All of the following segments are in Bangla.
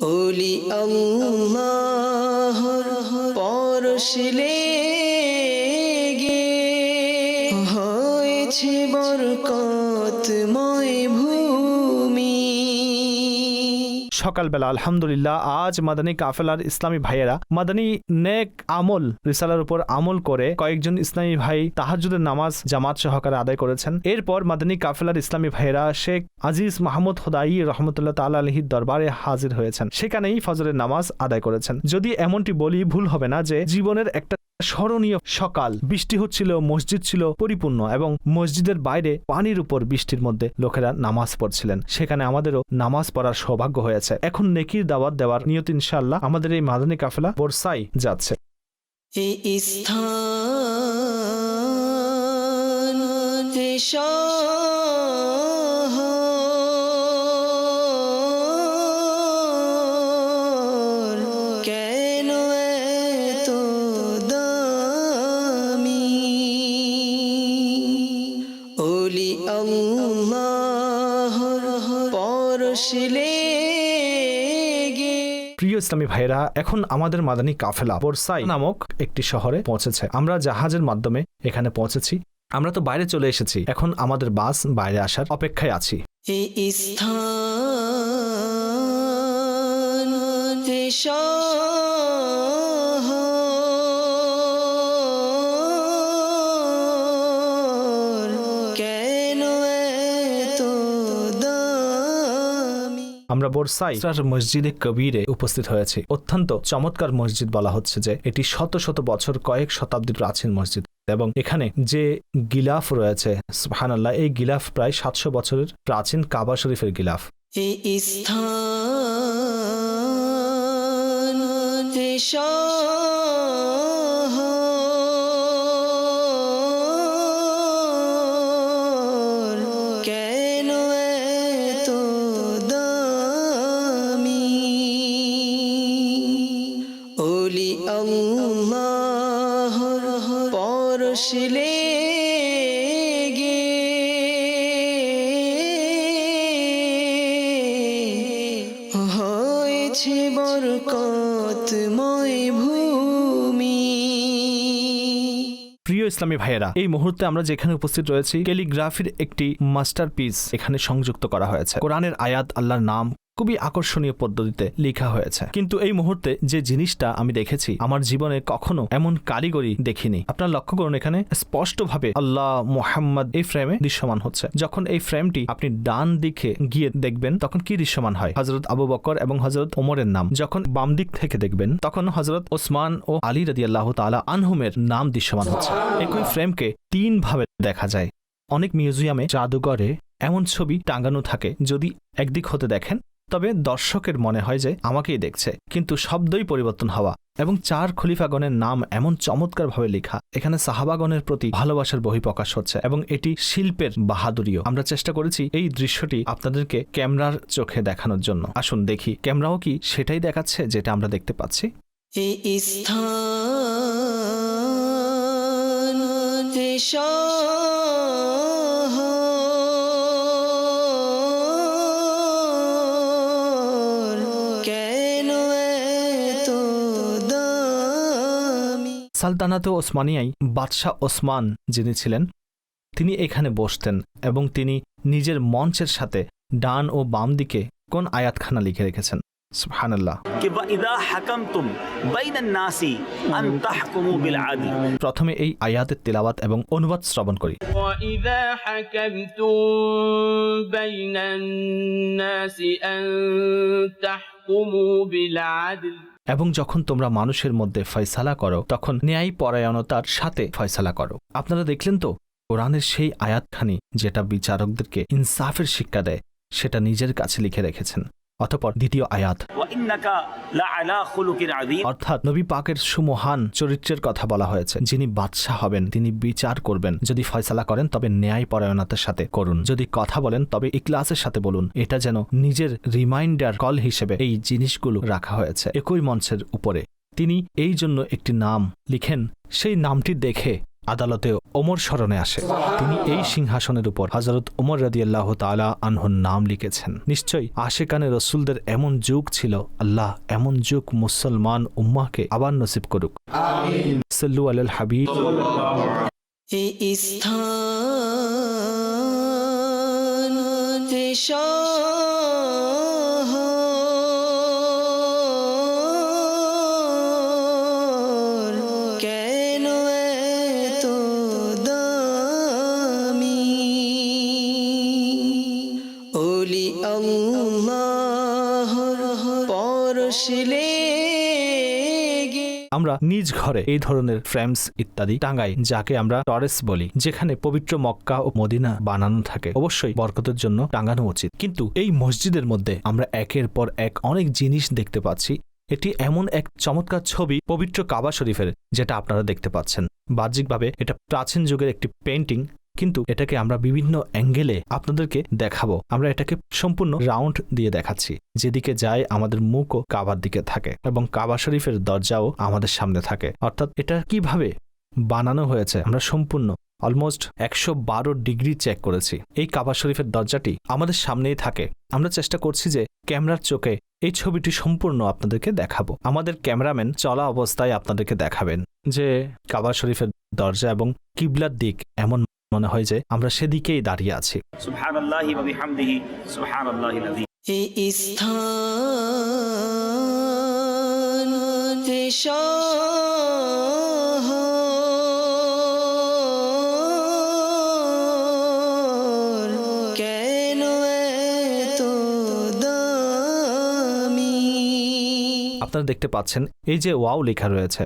ওলি আল্লাহর পরশলে সকালবেলা, আলহামদুলিল্লাহ, আজ মাদানী কাফেলার ইসলামী ভাইয়েরা মাদানী নেক আমল, রিসালার উপর আমল করে কয়েকজন ইসলামী ভাই তাহাজুদের নামাজ জামাত সহকারে আদায় করেছেন। এরপর মাদানী কাফেলার ইসলামী ভাইয়েরা শেখ আজিজ মাহমুদ হোদাই রহমতুল্লাহ তাল্লাহ আলহির দরবারে হাজির হয়েছেন। সেখানেই ফজরের নামাজ আদায় করেছেন। যদি এমনটি বলি, ভুল হবে না যে জীবনের একটা স্মরণীয় সকাল। বৃষ্টি হচ্ছিল, মসজিদ ছিল পরিপূর্ণ এবং মসজিদের বাইরে পানির উপর বৃষ্টির মধ্যে লোকেরা নামাজ পড়ছিলেন। সেখানে আমাদেরও নামাজ পড়ার সৌভাগ্য হয়েছে। এখন নেকির দাওয়াত দেওয়ার নিয়ত ইনশাল্লাহ আমাদের এই মাদানী কাফেলা বোরসাই যাচ্ছে। স্থান প্রিয় ইসলামী ভাইরা এখন আমাদের মাদানী কাফেলা বোরসাই নামক একটি শহরে পৌঁছেছে। আমরা জাহাজের মাধ্যমে এখানে পৌঁছেছি। আমরা তো বাইরে চলে এসেছি। এখন আমাদের বাস বাইরে আসার অপেক্ষায় আছি। স্থান আমরা বোরসাই মসজিদে কবিরে উপস্থিত হয়েছি। অত্যন্ত চমৎকার মসজিদ বলা হচ্ছে যে এটি শত শত বছর কয়েক শতাব্দী প্রাচীন মসজিদ এবং এখানে যে গিলাফ রয়েছে সুহানাল্লাহ এই গিলাফ প্রায় সাতশো বছরের প্রাচীন কাবা শরীফের গিলাফ। এই স্থান পরশলে গে। হয়েছে ভূমি। প্রিয় ইসলামী ভাইয়েরা, এই মুহূর্তে আমরা যেখানে উপস্থিত রয়েছি, ক্যালিগ্রাফির একটি মাস্টারপিস এখানে সংযুক্ত করা হয়েছে। কোরআনের আয়াত আল্লাহর নাম খুবই আকর্ষণীয় পদ্ধতিতে লেখা হয়েছে। কিন্তু এই মুহূর্তে যে জিনিসটা আমি দেখেছি, আমার জীবনে কখনো এমন কারিগরি দেখিনি। আপনার লক্ষ্য করুন এখানে স্পষ্টভাবে আল্লাহ মোহাম্মদ এই ফ্রেমে দৃশ্যমান হচ্ছে। যখন এই ফ্রেমটি আপনি ডান দিকে গিয়ে দেখবেন, তখন কি দৃশ্যমান হয়? হজরত আবু বকর এবং হজরত ওমরের নাম। যখন বাম দিক থেকে দেখবেন, তখন হজরত ওসমান ও আলী রাদি আল্লাহ তালা আনহুমের নাম দৃশ্যমান হচ্ছে। একই ফ্রেমকে তিন ভাবে দেখা যায়। অনেক মিউজিয়ামে জাদুঘরে এমন ছবি টাঙানো থাকে, যদি একদিক হতে দেখেন তবে দর্শকের মনে হয় যে আমাকেই দেখছে। কিন্তু শব্দই পরিবর্তন হওয়া এবং চার খলিফাগণের নাম এমন চমৎকারভাবে লেখা, এখানে সাহাবাগণের প্রতি ভালোবাসার বহিঃপ্রকাশ হচ্ছে এবং এটি শিল্পের বাহাদুরিও। আমরা চেষ্টা করেছি এই দৃশ্যটি আপনাদেরকে ক্যামেরার চোখে দেখানোর জন্য। আসুন দেখি, ক্যামেরাও কি সেটাই দেখাচ্ছে যেটা আমরা দেখতে পাচ্ছি? এই স্থান সালতানাতে ওসমানিয়াই বাদশাহ ওসমান যিনি ছিলেন তিনি এখানে বসতেন এবং তিনি নিজের মঞ্চের সাথে ডান ও বাম দিকে কোন আয়াতখানা লিখে রেখেছেন। প্রথমে এই আয়াতের তেলাবাত এবং অনুবাদ শ্রবণ করি। এবং যখন তোমরা মানুষের মধ্যে ফয়সালা করো, তখন ন্যায় পরায়ণতার সাথে ফয়সালা করো। আপনারা দেখলেন তো? কোরআনের সেই আয়াতখানি যেটা বিচারকদেরকে ইনসাফের শিক্ষা দেয়, সেটা নিজের কাছে লিখে রেখেছেন। অথপর দ্বিতীয় আয়াত। অর্থাৎ নবী পাকের সুমহান চরিত্রের কথা বলা হয়েছে। যিনি বাদশাহ হবেন তিনি বিচার করবেন। যদি ফয়সালা করেন তবে ন্যায় পরায়ণতার সাথে করুন। যদি কথা বলেন তবে ইকলাসের সাথে বলুন। এটা যেন নিজের রিমাইন্ডার কল হিসেবে এই জিনিসগুলো রাখা হয়েছে একই মঞ্চের উপরে। তিনি এই জন্য একটি নাম লিখেন। সেই নামটি দেখে আদালতেও ওমর স্মরণে আসে। তিনি এই সিংহাসনের উপর হজরত ওমর রাদিয়াল্লাহ তালা আনহুর নাম লিখেছেন। নিশ্চয়ই আশেকানে রসুলদের এমন যুগ ছিল আল্লাহ এমন যুগ মুসলমান উম্মাকে আবার নসিব করুক। সাল্লু আল হাবিব। এই স্থান নিজ ঘরে এই ধরনের ফ্রেমস ইত্যাদি টাঙ্গাই যাকে আমরা টরেস বলি, যেখানে পবিত্র মক্কা ও মদিনা বানানো থাকে। অবশ্যই বরকতের জন্য টাঙ্গানো উচিত। কিন্তু এই মসজিদের মধ্যে আমরা একের পর এক অনেক জিনিস দেখতে পাচ্ছি। এটি এমন এক চমৎকার ছবি পবিত্র কাবা শরীফের, যেটা আপনারা দেখতে পাচ্ছেন। বাহ্যিকভাবে এটা প্রাচীন যুগের একটি পেন্টিং কিন্তু এটাকে আমরা বিভিন্ন অ্যাঙ্গেলে আপনাদেরকে দেখাবো। আমরা এটাকে সম্পূর্ণ রাউন্ড দিয়ে দেখাচ্ছি। যেদিকে যায় আমাদের মুখও কাবার দিকে থাকে এবং কাবা শরীফের দরজাও আমাদের সামনে থাকে। অর্থাৎ এটা কীভাবে বানানো হয়েছে আমরা সম্পূর্ণ অলমোস্ট একশো বারো ডিগ্রি চেক করেছি। এই কাবা শরীফের দরজাটি আমাদের সামনেই থাকে। আমরা চেষ্টা করছি যে ক্যামেরার চোখে এই ছবিটি সম্পূর্ণ আপনাদেরকে দেখাবো। আমাদের ক্যামেরাম্যান চলা অবস্থায় আপনাদেরকে দেখাবেন যে কাবা শরীফের দরজা এবং কিবলার দিক এমন মনে হয় যে আমরা সেদিকেই দাঁড়িয়ে আছি। আপনারা দেখতে পাচ্ছেন এই যে ওয়াও লেখা রয়েছে।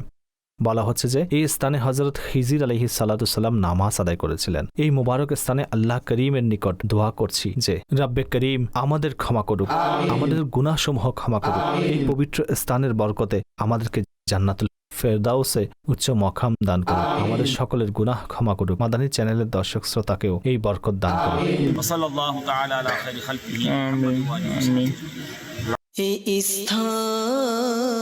বলা হচ্ছে যে এই স্থানে হজরত খিজির আলহি সাল্লাতুসাল্লাম নামাজ আদায় করেছিলেন। এই মুবারক স্থানে আল্লাহ করিমের নিকট দোয়া করছি যে রাব্বে করিম আমাদের ক্ষমা করুক। আমাদের গুণাসমূহ ক্ষমা করুক। এই পবিত্র স্থানের বরকতে আমাদেরকে জান্নাতুল ফেরদাউসে উচ্চ মখাম দান করুক। আমাদের সকলের গুনাহ ক্ষমা করুক। মাদানী চ্যানেলের দর্শক শ্রোতাকেও এই বরকত দান করুক। এই স্থান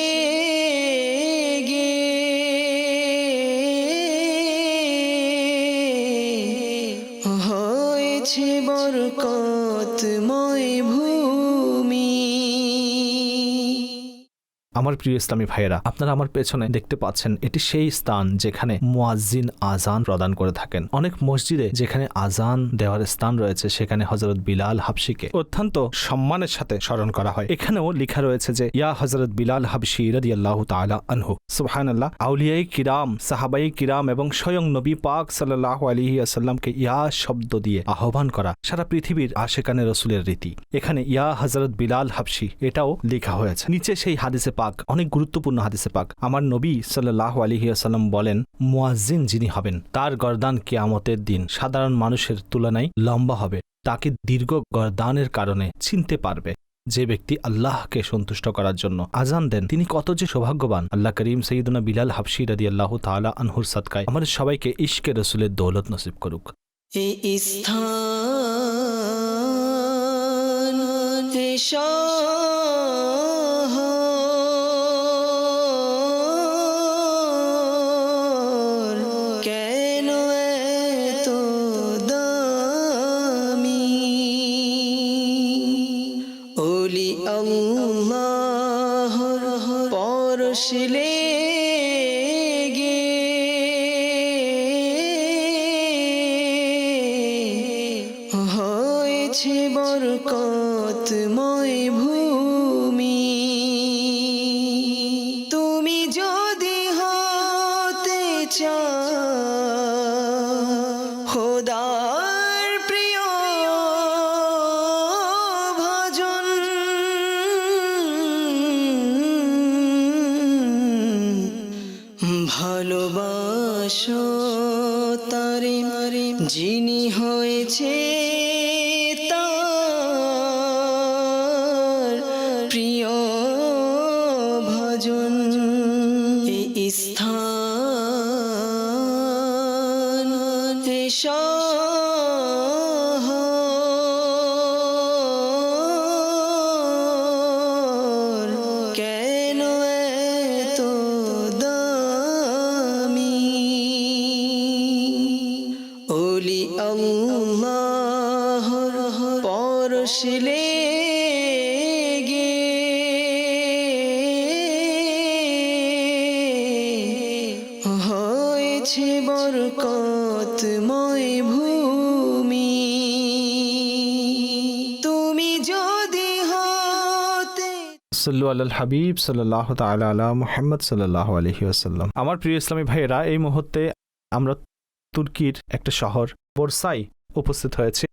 আমার প্রিয় ইসলামী ভাইয়েরা, আপনারা আমার পেছনে দেখতে পাচ্ছেন এটি সেই স্থান যেখানে মুয়াজ্জিন আজান প্রদান করে থাকেন। অনেক মসজিদে যেখানে আজান দেওয়ার স্থান রয়েছে, সেখানে হজরত বিলাল হাবশিকে অত্যন্ত সম্মানের সাথে স্মরণ করা হয়। এখানেও লেখা রয়েছে যে, ইয়া হজরত বিলাল হাবশি রদি আল্লাহ তালা আনহু। সুবহান আল্লাহ আউলিয়াই কিরাম সাহাবাই কিরাম এবং স্বয়ং নবী পাক সাল্লাহ আলিহি আসাল্লামকে ইয়া শব্দ দিয়ে আহ্বান করা সারা পৃথিবীর আশেকানে রসুলের রীতি। এখানে ইয়া হজরত বিলাল হাবশি এটাও লেখা হয়েছে। নিচে সেই হাদিসে পাক অনেক গুরুত্বপূর্ণ হাদিসে পাক। আমার নবী সাল্লাহ আলহিয়াসাল্লাম বলেন, মুয়াজ্জিন যিনি হবেন, তার গরদান কিয়ামতের দিন সাধারণ মানুষের তুলনায় লম্বা হবে। তাকে দীর্ঘ গরদানের কারণে চিনতে পারবে যে ব্যক্তি আল্লাহকে সন্তুষ্ট করার জন্য আজান দেন। তিনি কত যে সৌভাগ্যবান। আল্লাহ করিম সঈদুনা বিলাল হাবশি রাদি আল্লাহ তালা আনহুর সাদকায় আমাদের সবাইকে ইশকে রসুলের দৌলত নসিব করুক। এই স্থান খোদার প্রিয় ভজন। ভালোবাসো তারে যিনি হয়েছে তার প্রিয়। কেন এত দামি? ওলি আল্লাহর পরশলে সাল্লু আল হাবিব সাল্লাহ মুহাম্মদ সাল্লাহ আলহি আসাল্লাম আমার প্রিয় ইসলামী ভাইয়েরা, এই মুহূর্তে আমরা তুর্কির একটা শহর বোরসাই উপস্থিত হয়েছে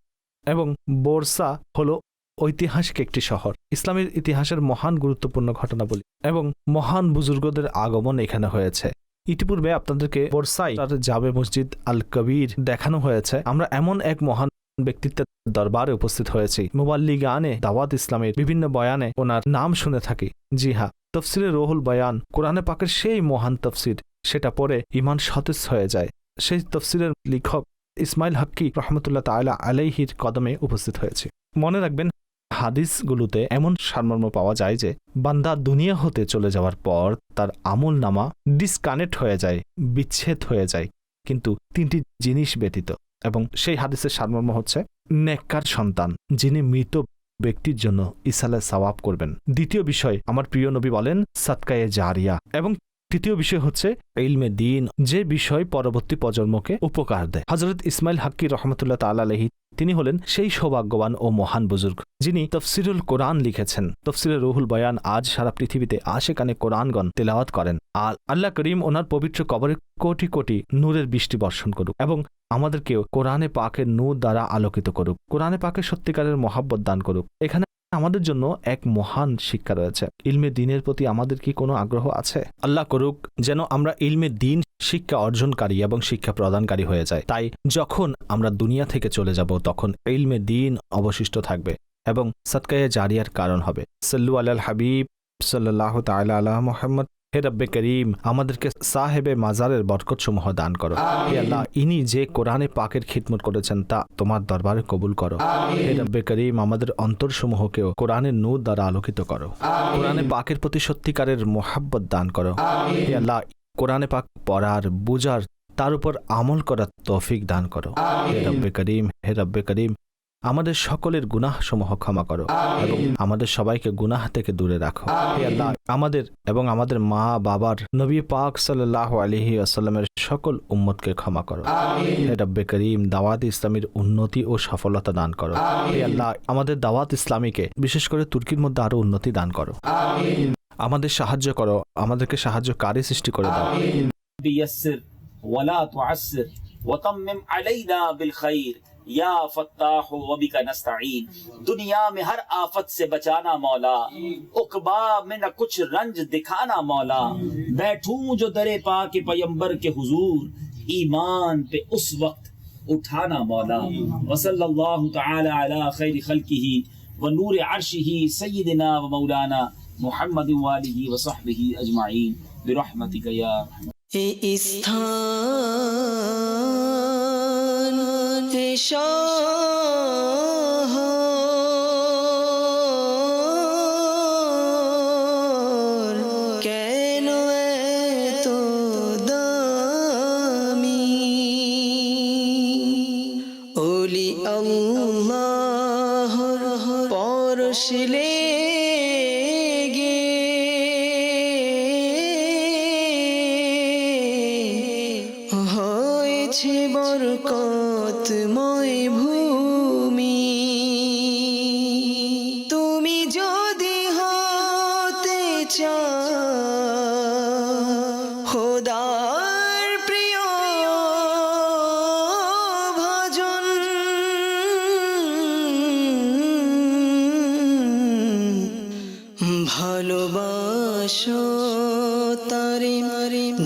এবং বোরসা হলো ঐতিহাসিক একটি শহর। ইসলামের ইতিহাসের মহান গুরুত্বপূর্ণ ঘটনাবলী এবং মহান বুজুর্গদের আগমন এখানে হয়েছে। ইতিপূর্বে আপনাদেরকে বোরসাই তার জাবে মসজিদ আল কবির দেখানো হয়েছে। আমরা এমন এক মহান ব্যক্তিত্বের দরবারে উপস্থিত হয়েছি। মুবাল্লি গানে দাওয়াত ইসলামের বিভিন্ন বয়ানে ওনার নাম শুনে থাকি। জি হ্যাঁ তফসিরে রোহুল বয়ান, কোরআনে পাকের সেই মহান তফসির, সেটা পড়ে ইমান সতেজ হয়ে যায়। সেই তফসিরের লেখক ইসমাইল হাক্কি রহমতুল্লাহ তাআলা আলাইহির কদমে উপস্থিত হয়েছে। মনে রাখবেন, হাদিসগুলোতে এমন সারমর্ম পাওয়া যায় যে, বান্দা দুনিয়া হতে চলে যাওয়ার পর তার আমল নামা ডিসকানেক্ট হয়ে যায়, বিচ্ছেদ হয়ে যায়। কিন্তু তিনটি জিনিস ব্যতীত এবং সেই হাদিসের সারমর্ম হচ্ছে, নেককার সন্তান যিনি মৃত ব্যক্তির জন্য ইসালে সওয়াব করবেন। দ্বিতীয় বিষয়, আমার প্রিয় নবী বলেন সাতকায়ে জারিয়া। এবং তৃতীয় বিষয় হচ্ছে, ইলমে দিন, যে বিষয় পরবর্তী প্রজন্মকে উপকার দেয়। হজরত ইসমাইল হাক্কি রহমতুল্লাহ তাল আলহি তিনি হলেন সেই সৌভাগ্যবান ও মহান বুজুর্গ, যিনি তফসিরুল কোরআন লিখেছেন। তফসিরের রুহুল বয়ান আজ সারা পৃথিবীতে আশেকানে কোরআনগণ তেলাওয়াত করেন। আর আল্লাহ করিম ওনার পবিত্র কবরে কোটি কোটি নূরের বৃষ্টি বর্ষণ করুক। এবং আমাদেরকেও কোরআনে পাকের নূর দ্বারা আলোকিত করুক। কোরআনে পাকের সত্যিকারের মহাব্বত দান করুক। এখানে আমাদের জন্য এক মহান শিক্ষা রয়েছে। ইলমে দিনের প্রতি আমাদের কি কোনো আগ্রহ আছে? আল্লাহ করুক যেন আমরা ইলমে দিন শিক্ষা অর্জনকারী এবং শিক্ষা প্রদানকারী হয়ে যায় তাই যখন আমরা দুনিয়া থেকে চলে যাব, তখন ইলমে দিন অবশিষ্ট থাকবে এবং সৎকায়ে জারিয়ার কারণ হবে। সাল্লু আল হাবিব সাল্লাহ তাআলা আলা মোহাম্মদ হে রব্বে করিম, আমাদেরকে সাহেবে মাজারের বরকত সমূহ দান করো। হে আল্লাহ, ইনি যে কোরআনে পাকের খিদমত করেছেন, তা তোমার দরবারে কবুল করো। হে রব্বে করিম, আমাদের অন্তরসমূহকেও কোরআনের নূর দ্বারা আলোকিত করো। কোরআনে পাকের প্রতি সত্যিকারের মোহাব্বত দান করো। হে আল্লাহ, কোরআনে পাক পড়ার বুজার তার উপর আমল করার তৌফিক দান করো। হে রব্বে করিম, হে রব্বে করিম আমাদের সকলের গুনাহসমূহ ক্ষমা করো এবং আমাদের সবাইকে গুনাহ থেকে দূরে রাখো। আমাদের এবং আমাদের মা বাবার নবী পাক সাল্লাহ আলহি আসাল্লামের সকল উম্মতকে ক্ষমা করো। রব্বে করিম দাওয়াত ইসলামীর উন্নতি ও সফলতা দান করো। আল্লাহ আমাদের দাওয়াত ইসলামীকে বিশেষ করে তুর্কির মধ্যে আরও উন্নতি দান করো। আমাদের সাহায্য করো আমাদেরকে সাহায্য কারে সৃষ্টি করে দাও। ওয়ালা তুআসসির ওয়াতাম্মিম আলাইনা বিল খাইর। یا فتاح وبی کا نستعین۔ دنیا میں ہر آفت سے بچانا مولا۔ اقبا میں نہ کچھ رنج دکھانا مولا۔ بیٹھوں جو درے پا کے پیمبر کے حضور۔ ایمان پہ اس وقت اٹھانا مولا۔ وصل اللہ تعالی علی خیر خلقہ و نور عرشہ سیدنا و مولانا محمد و آلہ و صحبہ اجمعین۔ برحمتک یا رحمت শহর কেন এত দামি? ওলি আল্লাহর পরশলে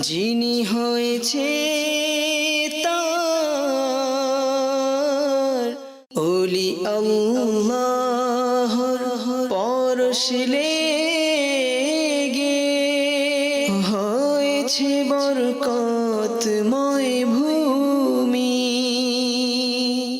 যিনি হয়েছে